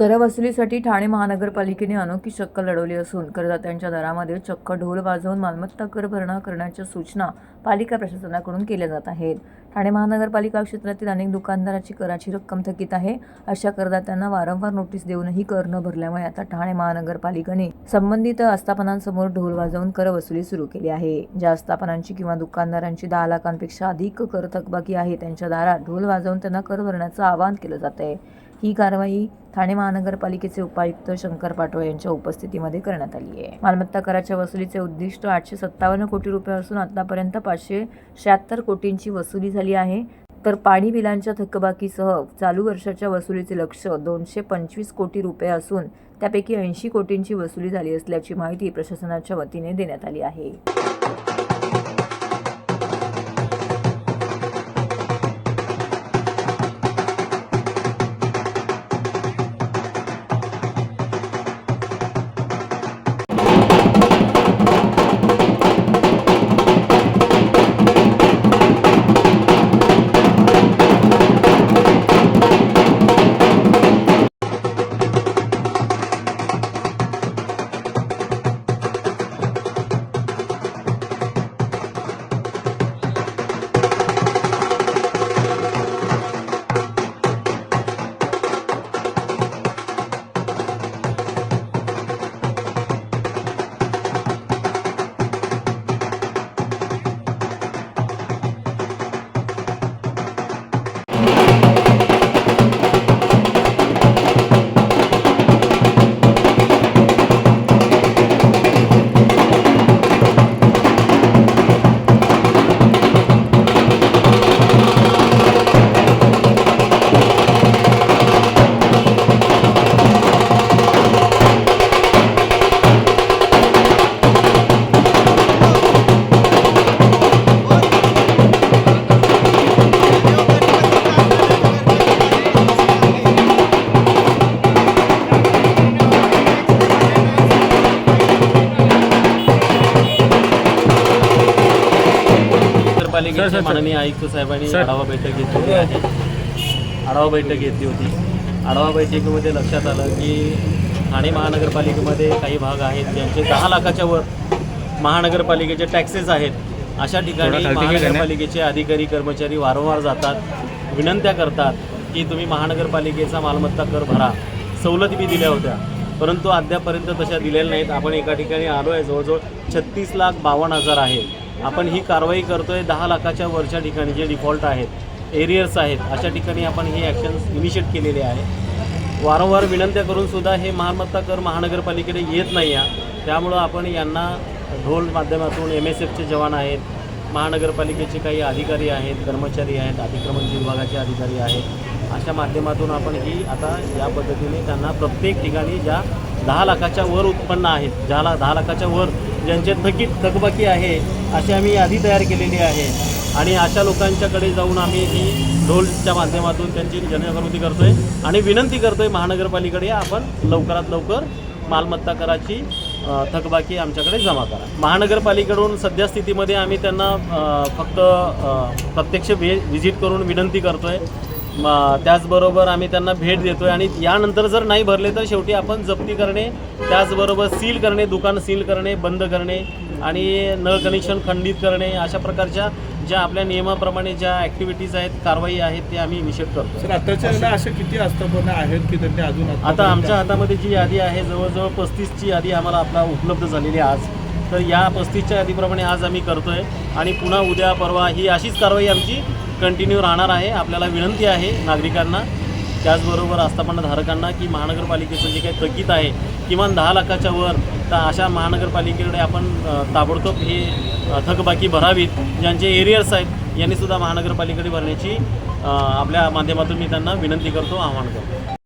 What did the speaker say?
करवसुलीसाठी ठाणे महानगरपालिकेने अनोखी चक्क लढवली असून करदात्यांच्या दरामध्ये चक्क ढोल वाजवून मालमत्ता कर भरणा करण्याच्या सूचना पालिका प्रशासनाकडून केल्या जात आहेत. ठाणे महानगरपालिका क्षेत्रातील अनेक दुकानदाराची कराची रक्कम थकीत आहे. अशा करदात्यांना वारंवार नोटीस देऊनही कर न भरल्यामुळे आता ठाणे महानगरपालिकेने संबंधित आस्थापनांसमोर ढोल वाजवून कर वसुली सुरू केली आहे. ज्या आस्थापनांची किंवा दुकानदारांची दहा लाखांपेक्षा अधिक कर थकबाकी आहे त्यांच्या दारात ढोल वाजवून त्यांना कर भरण्याचं आवाहन केलं जात आहे ही कारवाई ठाणे महानगरपालिकेचे उपायुक्त शंकर पाटोळे यांच्या उपस्थितीमध्ये करण्यात आली आहे. मालमत्ता कराच्या वसुलीचे उद्दिष्ट आठशे सत्तावन्न कोटी रुपये असून आतापर्यंत पाचशे शहात्तर कोटींची वसुली झाली आहे. तर पाणी बिलांच्या थकबाकीसह चालू वर्षाच्या वसुलीचे लक्ष दोनशे पंचवीस कोटी रुपये असून त्यापैकी ऐंशी कोटींची वसुली झाली असल्याची माहिती प्रशासनाच्या वतीने देण्यात आली आहे. नगरपालिकेचे माननीय आयुक्त साहेबांनी आढावा बैठक घेतली आहे. आढावा बैठक घेतली होती. आढावा बैठकीमध्ये लक्षात आलं की ठाणे महानगरपालिकेमध्ये काही भाग आहेत ज्यांचे दहा लाखाच्या वर महानगरपालिकेचे टॅक्सेस आहेत. अशा ठिकाणी महानगरपालिकेचे अधिकारी कर्मचारी वारंवार जातात विनंत्या करतात की तुम्ही महानगरपालिकेचा मालमत्ता कर भरा. सवलती दिल्या होत्या. परंतु अद्यापर्यंत तशा दिलेल्या नाहीत. आपण एका ठिकाणी आलो आहे जवळजवळ छत्तीस लाख बावन्न हजार आहे. आपण ही कारवाई करतोय दहा लाखाच्या वरच्या ठिकाणी जे डिफॉल्ट आहेत एरियर्स आहेत अशा ठिकाणी आपण ही ॲक्शन इनिशिएट केलेले आहे. वारंवार विनंत्या करून सुद्धा हे मालमत्ता कर महानगरपालिकेकडे येत नाही आहे. त्यामुळं आपण यांना ढोल माध्यमातून एम एस एफचे जवान आहेत महानगरपालिकेचे काही अधिकारी आहेत कर्मचारी आहेत अतिक्रमण विभागाचे अधिकारी आहेत अशा माध्यमातून आपण ही आता या पद्धतीने त्यांना प्रत्येक ठिकाणी ज्या दहा लाखाच्या वर उत्पन्न आहेत ज्याला दहा लाखाच्या वर ज्यांचे थकीत थकबाकी आहे अशी आम्ही यादी तयार केलेली आहे. आणि अशा लोकांच्याकडे जाऊन आम्ही ही ढोलच्या माध्यमातून त्यांची जनजागृती आहे आणि विनंती करतो आहे महानगरपालिकेकडे आपण लवकरात लवकर मालमत्ता कराची थकबाकी आमच्याकडे जमा करा. महानगरपालिकेकडून सध्या स्थितीमध्ये आम्ही त्यांना फक्त प्रत्यक्ष व्हे व्हिजिट करून विनंती करतो आहे त्याचबरोबर आम्ही त्यांना भेट देतोय. आणि यानंतर जर नाही भरले तर शेवटी आपण जप्ती करणे त्याचबरोबर सील करणे दुकान सील करणे बंद करणे आणि नळ कनेक्शन खंडित करणे अशा प्रकारच्या ज्या आपल्या नियमाप्रमाणे ज्या ॲक्टिव्हिटीज आहेत कारवाई आहेत ते आम्ही इनिशिएट करतो सर आताच्या असे किती आस्थापना आहेत की त्यांनी अजून आता आमच्या हातामध्ये जी यादी आहे जवळजवळ पस्तीसची यादी आम्हाला आपला उपलब्ध झालेली आहे आज. तर या पस्तीसच्या यादीप्रमाणे आज आम्ही करतोय. आणि पुन्हा उद्या परवा ही अशीच कारवाई आमची कंटिन्यू राहणार आहे. आपल्याला विनंती आहे नागरिकांना. त्याचबरोबर आस्थापनाधारकांना की महानगरपालिकेचं जे काही थकीत आहे किमान दहा लाखाच्या वर तर अशा महानगरपालिकेकडे आपण ताबडतोब हे थकबाकी भरावीत. ज्यांचे एरियर्स आहेत यांनीसुद्धा महानगरपालिकेकडे भरण्याची आपल्या माध्यमातून मी त्यांना विनंती करतो आवाहन करतो.